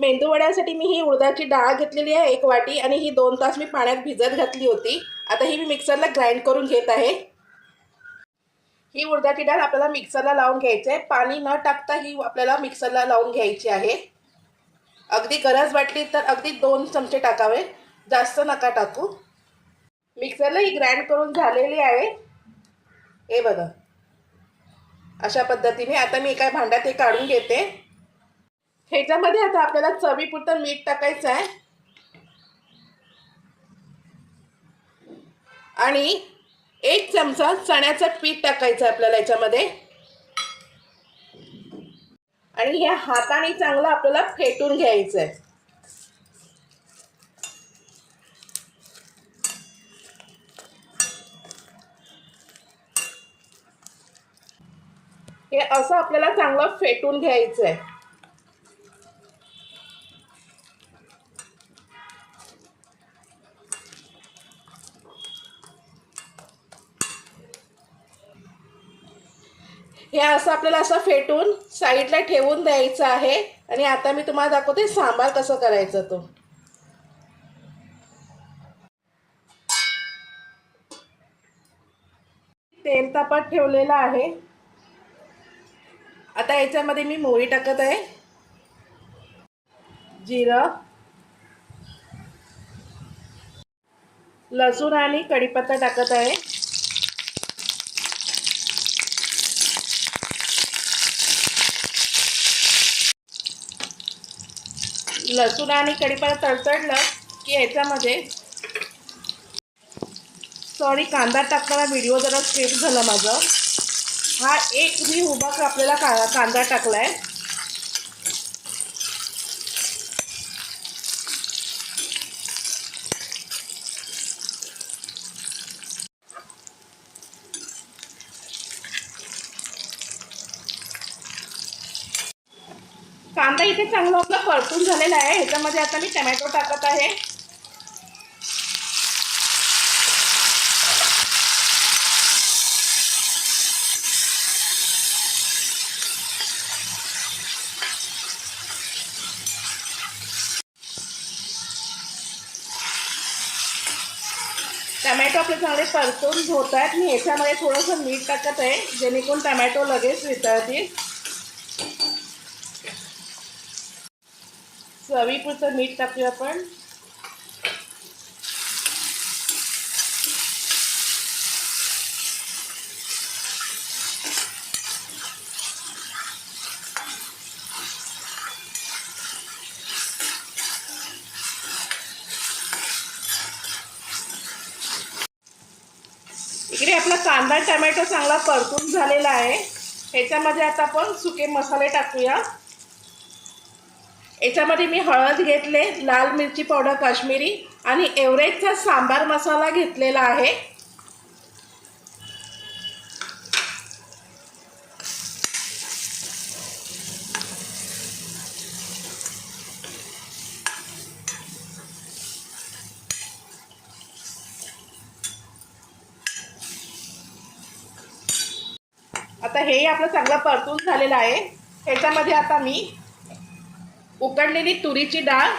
मेंदूवड्यासाठी मी ही उडदाची डाळ घेतलेली आहे एक वाटी आणि ही दोन तास मी पाण्यात भिजत घातली होती. आता ही मी मिक्सरला ग्राइंड करून घेत आहे. ही उडदाची डाळ आपल्याला मिक्सरला लावून घ्यायची आहे. पाणी न टाकता ही आपल्याला मिक्सरला लावून घ्यायची आहे. अगदी गरज वाटली तर अगदी दोन चमचे टाकावे. जास्त नका टाकू. मिक्सरला ही ग्राइंड करून झालेली आहे. हे बघा. अशा पद्धतीने आता मी एका भांड्यात हे काढून घेते. ह्याच्यामध्ये आता आपल्याला चवीपुरतं मीठ टाकायचं आहे. आणि एक चमचा चण्याचं पीठ टाकायचं आहे आपल्याला याच्यामध्ये. आणि ह्या हाताने चांगलं आपल्याला फेटून घ्यायचं आहे हे असं आपल्याला चांगलं फेटून घ्यायचं आहे हे असं आपल्याला असं फेटून साईडला ठेवून द्यायचं आहे. आणि आता मी तुम्हाला दाखवते सांबार कसं करायचं तो. तेल तापत ठेवलेलं आहे. आता याच्यामध्ये मी मोहरी टाकत आहे. जिरं. लसूण आणि कढीपत्ता टाकत आहे. लसूण आणि कढीपत्ता तडतडलं की याच्यामध्ये सॉरी कांदा टाकताना व्हिडिओ जरा स्किप झाला माझं. हा एक मी उभा आपल्याला का कांदा टाकला आहे कांदा इथे चांगला परतून झालेला आहे. ह्याच्यामध्ये आता मी टमॅटो टाकत आहे. टमॅटो आपले चांगले परतून होत आहेत. मी ह्याच्यामध्ये थोडंसं मीठ टाकत आहे. जेणेकरून टमॅटो लगेच वितळतील. चवीपुरतं मीठ टाकूया आपण. इकडे आपला कांदा टमॅटो चांगला परतून झालेला आहे. ह्याच्यामध्ये आता आपण सुके मसाले टाकूया. याच्यामध्ये मी हळद घेतले लाल मिरची पावडर काश्मीरी आणि एव्हरेजचा सांबार मसाला घेतलेला आहे. आता हेही आपलं चांगलं परतून झालेलं आहे. ह्याच्यामध्ये आता मी उकडलेली तुरीची डाळ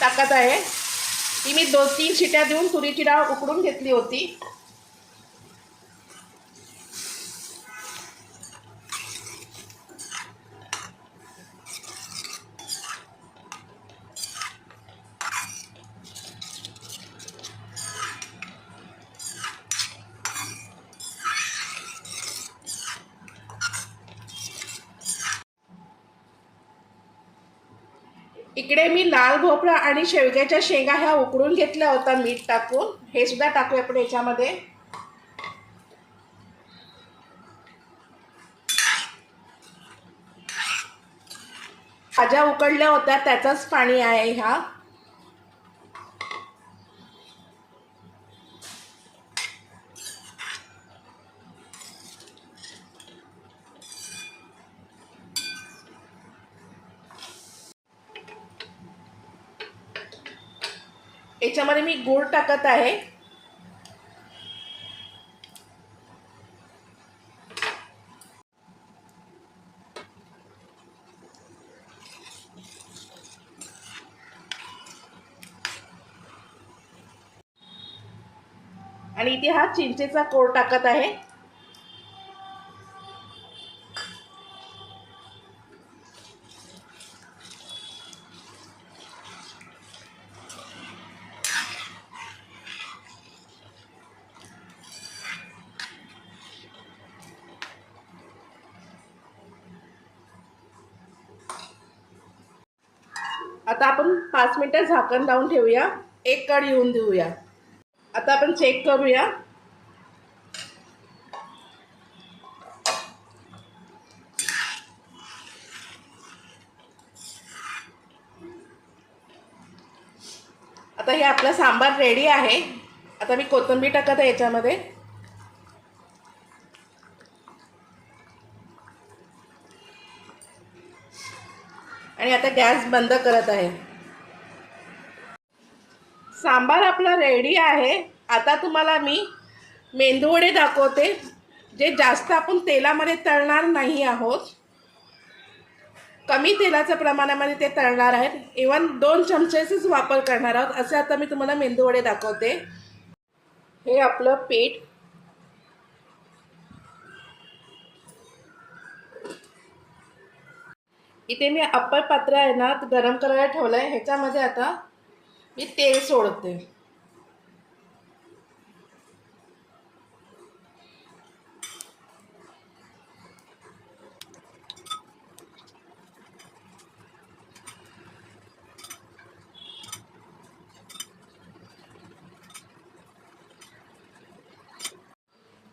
टाकत आहे. ती मी दोन तीन शिट्या देऊन तुरीची डाळ उकडून घेतली होती. इकडे मी लाल भोपळा आणि शेवग्याच्या शेंगा ह्या उकडून घेतल्या होत्या मीठ टाकून. हे सुद्धा टाकूया आपण याच्यामध्ये. भाज्या उकडल्या होत्या त्याचंच पाणी आहे ह्या. याच्यामध्ये मी गूळ टाकत आहे. आणि इथे हा चिंचेचा कोर टाकत आहे. आता आपण पाच मिनिटं झाकण लावून ठेवूया. एक कड येऊन देऊया. आता आपण चेक करूया. आता हे आपला सांबार रेडी आहे. आता मी कोथिंबीर टाकत आहे याच्यामध्ये. आणि आता गॅस बंद करत आहे. सांबार आपला रेडी आहे. आता तुम्हाला मी मेंदूवडे दाखवते जे जास्त आपण तेलामध्ये तळणार नाही आहोत. कमी तेलाच्या प्रमाणामध्ये ते तळणार आहेत. इवन दोन चमचेचेच वापर करणार आहोत. असे आता मी तुम्हाला मेंदूवडे दाखवते. हे आपलं पीठ इथे मी अप्पर पात्र आहे ना गरम करायला ठेवलं आहे ह्याच्यामध्ये आता मी तेल सोडते.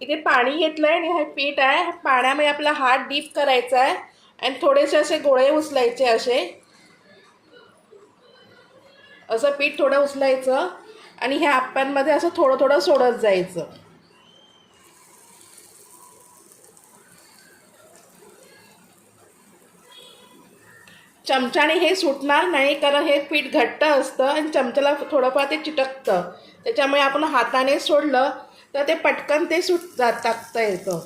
इथे पाणी घेतलं आहे आणि हे पीठ आहे. पाण्यामध्ये आपला हात डीप करायचा आहे. आणि थोडेसे असे गोळे उचलायचे असे. असं पीठ थोडं उचलायचं आणि ह्या आप्प्यांमध्ये असं थोडं थोडं सोडत जायचं. चमच्याने हे सुटणार नाही कारण हे पीठ घट्ट असतं आणि चमच्याला थोडंफार ते चिटकतं. त्याच्यामुळे आपण हाताने सोडलं तर ते पटकन ते सुट जा टाकता येतं.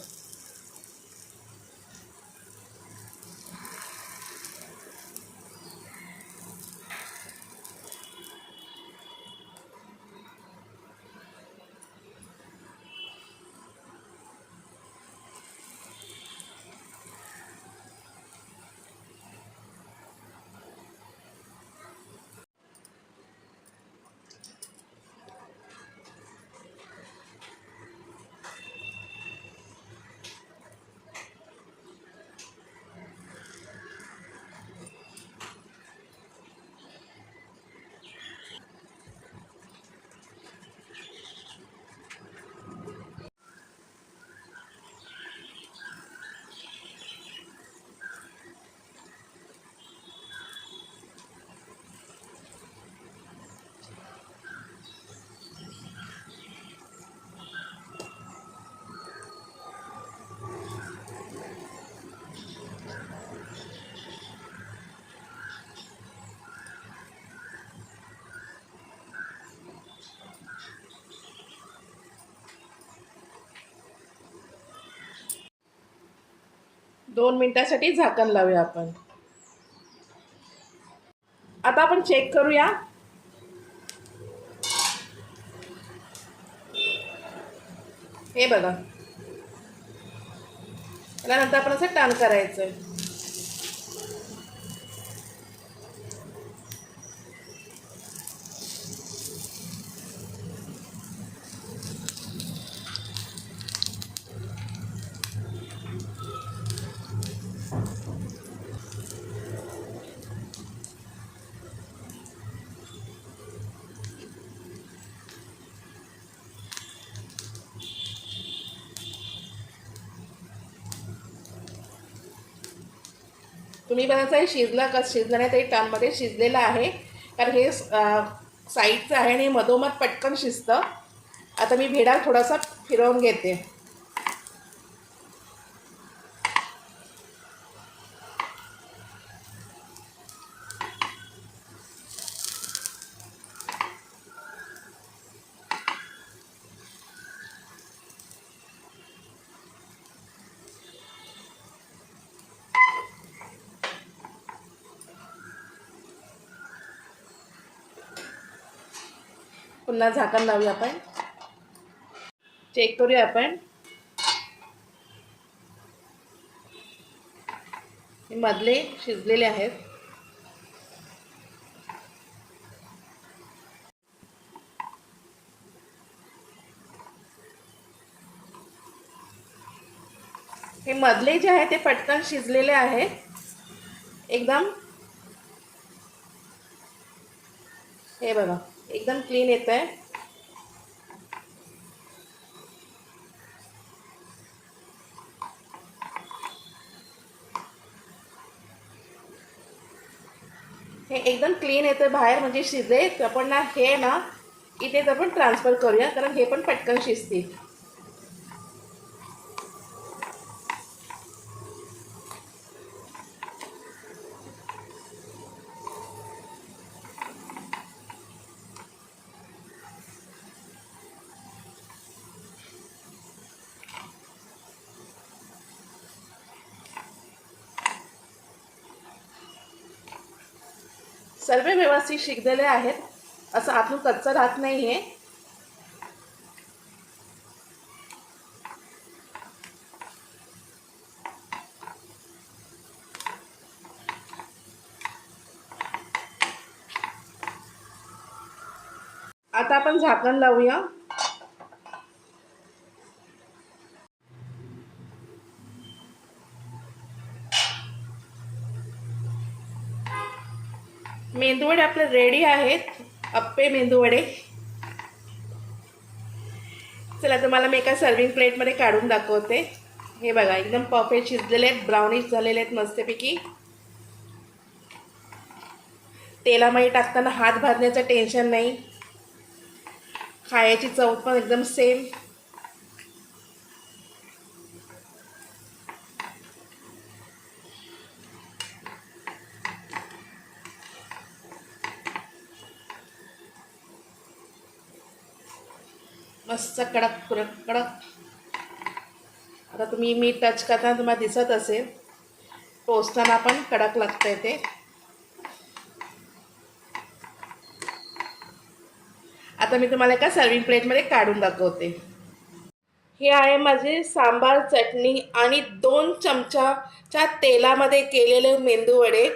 दोन मिनटासाठी झाकण लावूया आपण. आता आपण चेक करूया. हे बघा. त्यानंतर आपण असं टर्न करायचं तुम्ही बघायचं आहे शिजला का? शिजलं नाही तरी टनमध्ये शिजलेलं आहे. कारण हे साईडचं आहे आणि मधोमध पटकन शिजतं. आता मी भेडा थोडासा फिरवून घेते. पुन्हा झाकण लावूया आपण. चेक करूया आपण. हे मधले शिजलेले आहेत. हे मधले जे आहे ते पटकन शिजलेले आहेत. एकदम. हे बघा. एकदम क्लीन येतं आहे हे एकदम क्लीन येतं बाहेर म्हणजे शिजले तर आपण ना हे ना इथेच आपण ट्रान्सफर करूया कारण हे पण पटकन शिजतील. सर्व व्यवस्थित शिकलेले आहेत. असं आतून कच्चं राहत नाही आहे आता आपण झाकण लावूया. मेंदूवडे आपले रेडी आहेत. अप्पे मेंदूवडे. चला तुम्हाला मी एका सर्विंग प्लेटमध्ये काढून दाखवते. हे बघा एकदम परफेक्ट शिजलेले आहेत ब्राउनिश झालेले आहेत मस्तपैकी. तेलामध्ये टाकताना हात भाजण्याचं टेन्शन नाही. खायची चव पण एकदम सेम मस्त कडक कडक कडक. आता तुम्ही मी टच करताना तुम्हाला दिसत असेल. टोचताना पण कडक लागतंय ते. आता मी तुम्हाला एका सर्विंग प्लेटमध्ये काढून दाखवते. हे आहे माझे सांबार चटणी आणि दोन चमचाच्या तेलामध्ये केलेले मेंदू वडे.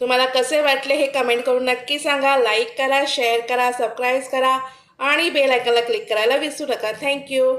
तुम्हाला कसे वाटले हे कमेंट करून नक्की सांगा. लाईक करा शेअर करा सबस्क्राईब करा. आणि बेल आयकॉनला क्लिक करायला विसरू नका. थँक्यू